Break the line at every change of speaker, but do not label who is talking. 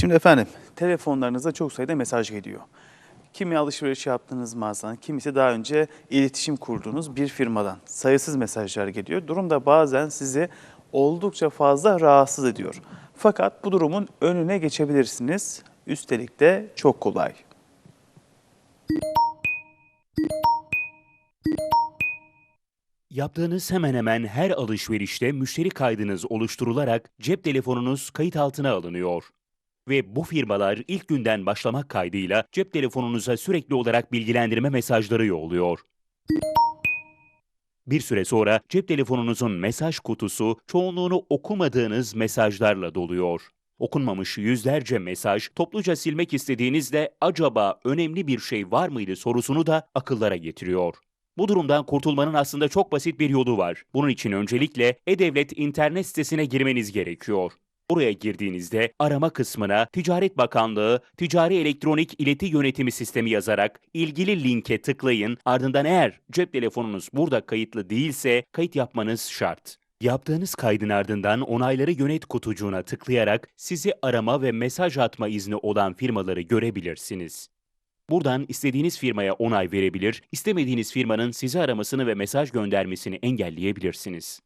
Şimdi efendim telefonlarınıza çok sayıda mesaj geliyor. Kimi alışveriş yaptığınız mağazadan, kimisi daha önce iletişim kurduğunuz bir firmadan sayısız mesajlar geliyor. Durum da bazen sizi oldukça fazla rahatsız ediyor. Fakat bu durumun önüne geçebilirsiniz. Üstelik de çok kolay.
Yaptığınız hemen hemen her alışverişte müşteri kaydınız oluşturularak cep telefonunuz kayıt altına alınıyor. Ve bu firmalar ilk günden başlamak kaydıyla cep telefonunuza sürekli olarak bilgilendirme mesajları yolluyor. Bir süre sonra cep telefonunuzun mesaj kutusu çoğunluğunu okumadığınız mesajlarla doluyor. Okunmamış yüzlerce mesaj topluca silmek istediğinizde acaba önemli bir şey var mıydı sorusunu da akıllara getiriyor. Bu durumdan kurtulmanın aslında çok basit bir yolu var. Bunun için öncelikle E-Devlet internet sitesine girmeniz gerekiyor. Oraya girdiğinizde arama kısmına Ticaret Bakanlığı Ticari Elektronik İleti Yönetimi Sistemi yazarak ilgili linke tıklayın. Ardından eğer cep telefonunuz burada kayıtlı değilse kayıt yapmanız şart. Yaptığınız kaydın ardından onayları yönet kutucuğuna tıklayarak sizi arama ve mesaj atma izni olan firmaları görebilirsiniz. Buradan istediğiniz firmaya onay verebilir, istemediğiniz firmanın sizi aramasını ve mesaj göndermesini engelleyebilirsiniz.